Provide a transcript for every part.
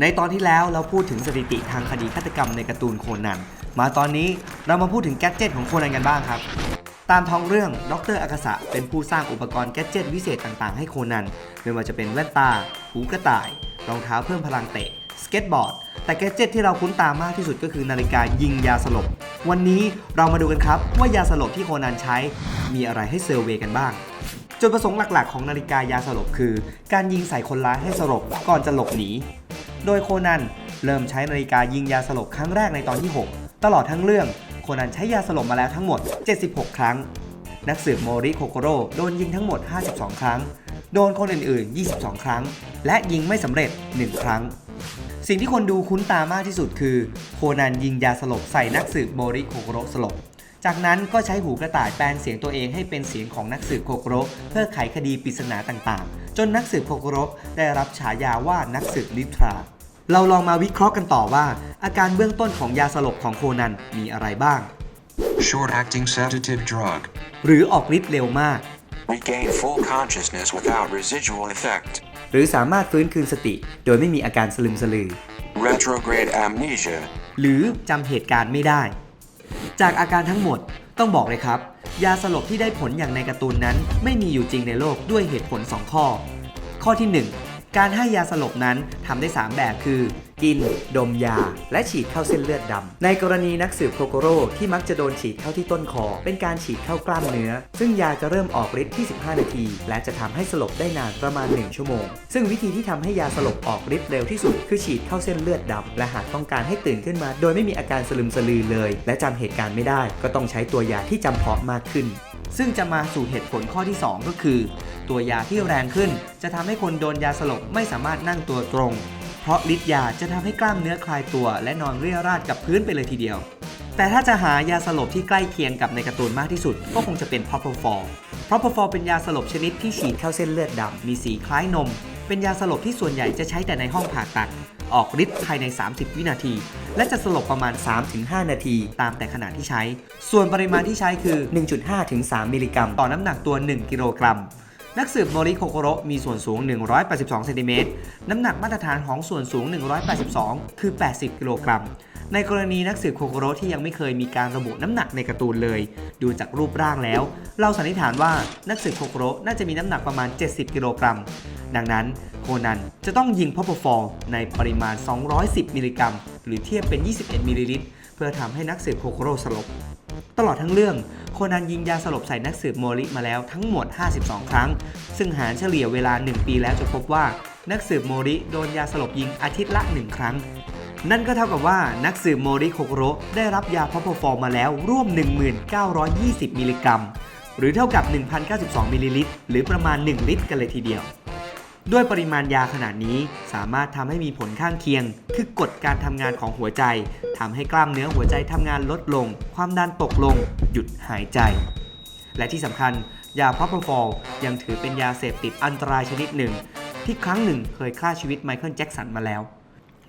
ในตอนที่แล้วเราพูดถึงสถิติทางคดีฆาตกรรมในการ์ตูนโคนัน มาตอนนี้เรามาพูดถึงแกดเจิตของโคนันกันบ้างครับ ตามท้องเรื่องดรอากาสะเป็นผู้สร้างอุปกรณ์แกดเจิตวิเศษต่างๆ ให้โคนัน ไม่ว่าจะเป็นแว่นตา หูกระต่าย รองเท้าเพิ่มพลังเตะ สเก็ตบอร์ด แต่แกดเจิตที่เราคุ้นตามากที่สุดก็คือนาฬิกายิงยาสลบ วันนี้เรามาดูกันครับว่ายาสลบที่โคนันใช้ มีอะไรให้เซอร์เวยกันบ้างจุดประสงค์หลักๆ ของนาฬิกายาสลบคือ การยิงใส่คนร้ายให้สลบก่อนจะหลบหนี โดยโคนันเริ่มใช้นาฬิกายิงยาสลบครั้งแรกในตอนที่ 6 ตลอดทั้งเรื่อง โคนันใช้ยาสลบมาแล้วทั้งหมด 76 ครั้ง นักสืบโมริโคโกโร่โดนยิงทั้งหมด 52 ครั้ง โดนคนอื่นๆ 22 ครั้ง และยิงไม่สำเร็จ 1 ครั้ง สิ่งที่คนดูคุ้นตามากที่สุดคือ โคนันยิงยาสลบใส่นักสืบโมริโคโกโร่สลบจากนั้นก็ใช้หูกระต่ายแปลงเสียงตัวเองให้เป็นเสียงของนักสืบโคโกโรเพื่อไขคดีปริศนาต่างๆ นนักสืบโคโกโร่ได้รับฉายาว่านักสืบลิทราเราลองมาวิเคราะห์กันต่อว่า อาการเบื้องต้นของยาสลบของโคนันมีอะไรบ้าง Short acting sedative drug. หรือออกฤทธิ์เร็วมาก Regain full consciousness without residual effect. หรือสามารถฟื้นคืนสติ โดยไม่มีอาการสลึมสลือ Retrograde amnesia. หรือจำเหตุการณ์ไม่ได้ จากอาการทั้งหมดต้องบอกเลยครับ ยาสลบที่ได้ผลอย่างในการ์ตูนนั้น ไม่มีอยู่จริงในโลกด้วยเหตุผล 2 ข้อ ข้อที่ 1 การให้ยาสลบนั้นทำได้ 3 แบบคือ กิน ดมยา และฉีดเข้าเส้นเลือดดำในกรณีนักสืบโคโกโร่ที่มักจะโดนฉีดเข้าที่ต้นคอ เป็นการฉีดเข้ากล้ามเนื้อ ซึ่งยาจะเริ่มออกฤทธิ์ที่ 15 นาที และจะทำให้สลบได้นานประมาณ 1 ชั่วโมง ซึ่งวิธีที่ทำให้ยาสลบออกฤทธิ์เร็วที่สุด คือฉีดเข้าเส้นเลือดดำและหากต้องการให้ตื่นขึ้นมา โดยไม่มีอาการสลึมสลือเลย และจำเหตุการณ์ไม่ได้ ก็ต้องใช้ตัวยาที่จำเพาะมากขึ้นซึ่งจะมาสู่เหตุผลข้อที่ 2 ก็คือ ตัวยาที่แรงขึ้น จะทำให้คนโดนยาสลบไม่สามารถนั่งตัวตรง เพราะฤทธิ์ยาจะทำให้กล้ามเนื้อคลายตัว และนอนเรี่ยราดกับพื้นไปเลยทีเดียว แต่ถ้าจะหายาสลบที่ใกล้เคียงกับในการ์ตูนมากที่สุด ก็คงจะเป็น Propofol Propofol เป็นยาสลบชนิดที่ฉีดเข้าเส้นเลือดดำมีสีคล้ายนม เป็นยาสลบที่ส่วนใหญ่จะใช้แต่ในห้องผ่าตัดออกฤทธิ์ภายใน 30 วินาที และจะสลบประมาณ 3-5 นาที ตามแต่ขนาดที่ใช้ ส่วนปริมาณที่ใช้คือ 1.5-3 มิลลิกรัม ต่อน้ำหนักตัว 1 กิโลกรัม นักสืบโมริโคโกโรมีส่วนสูง 182เซนติเมตรน้ำหนักมาตรฐานของส่วนสูง 182 คือ 80 กิโลกรัม ในกรณีนักสืบโคโกโรที่ยังไม่เคยมีการระบุน้ำหนักในการ์ตูนเลย ดูจากรูปร่างแล้ว เราสันนิษฐานว่านักสืบโคโกโรน่าจะมีน้ำหนักประมาณ 70 กิโลกรัม ดังนั้นโคนันจะต้องยิงพอปฟอลในปริมาณ 210 มิลลิกรัม หรือเทียบเป็น 21 มิลลิลิตร เพื่อทำให้นักสืบโคโกโรสลบ ตลอดทั้งเรื่อง โคนันยิงยาสลบใส่นักสืบโมริมาแล้วทั้งหมด 52 ครั้ง ซึ่งหารเฉลี่ยเวลา 1 ปีแล้วจะพบว่านักสืบโมริโดนยาสลบยิงอาทิตย์ละ 1 ครั้ง นั่นก็เท่ากับว่านักสืบโมริโคโกโรได้รับยาพอปฟอร์มาแล้วร่วม 1920 มิลลิกรัมหรือเท่ากับ 1,092 มิลลิลิตร หรือประมาณ 1 ลิตรกันเลยทีเดียว ด้วยปริมาณยาขนาดนี้สามารถทำให้มีผลข้างเคียง คือกดการทำงานของหัวใจทำให้กล้ามเนื้อหัวใจทำงานลดลง ความดันตกลง หยุดหายใจ และที่สำคัญ ยาพ r อ p ฟอลยังถือเป็นยาเสพติดอันตรายชนิดหนึ่ง ที่ครั้งหนึ่งเคยฆ่าชีวิตไมเคิลแจ็กสันมาแล้ว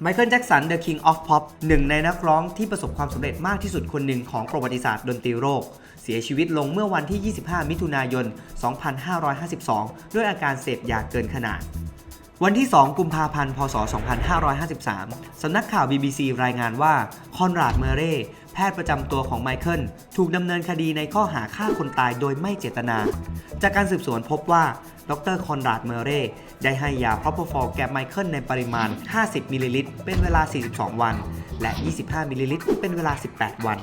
ไมเคิลแจ็กสันเดอะคิงออฟพ็อปหนึ่งในนักร้องที่ประสบความสำเร็จมากที่สุดคนหนึ่งของประวัติศาสตร์ดนตรีโลกเสียชีวิตลงเมื่อวันที่ 25 มิถุนายน 2552 ด้วยอาการเสพยาเกินขนาด วันที่ 2 กุมภาพันธ์ พศ 2553 สำนักข่าว BBC รายงานว่า คอนราดเมเร่ แพทย์ประจำตัวของไมเคิล ถูกดำเนินคดีในข้อหาฆ่าคนตายโดยไม่เจตนา จากการสืบสวนพบว่า ดรคอนราดเมเร่ ได้ให้ยาพรอปฟอลแก่ไมเคิลในปริมาณ 50 มิลลิลิตร เป็นเวลา 42 วัน และ 25 มิลลิลิตร เป็นเวลา 18 วัน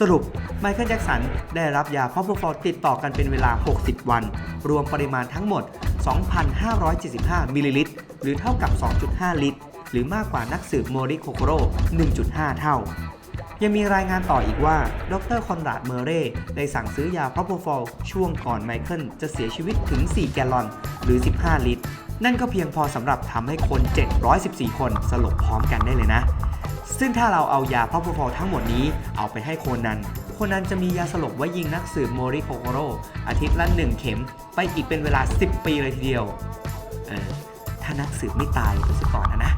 สรุปไมเคิลแจ็กสันได้รับยาพอปฟอลติดต่อกันเป็นเวลา 60 วัน รวมปริมาณทั้งหมด 2,575 มิลลิลิตร หรือเท่ากับ 2.5 ลิตร หรือมากกว่านักสืบโมริโคโกโร 1.5 เท่า ยังมีรายงานต่ออีกว่า ดรคอนราดเมเร่ได้สั่งซื้อยาพรอปฟอลช่วงก่อนไมเคิลจะเสียชีวิตถึง 4 แกลลอน หรือ 15 ลิตร นั่นก็เพียงพอสำหรับทำให้คน 714 คนสลบพร้อมกันได้เลยนะ ซึ่งถ้าเราเอายาพรอปฟอลทั้งหมดนี้เอาไปให้โคนัน โคนันจะมียาสลบไว้ยิงนักสืบโมริโคโกโรอาทิตย์ละหนึ่งเข็มไปอีกเป็นเวลา 10 ปีเลยทีเดียว เออ ถ้านักสืบไม่ตายไปซะก่อนนะนะ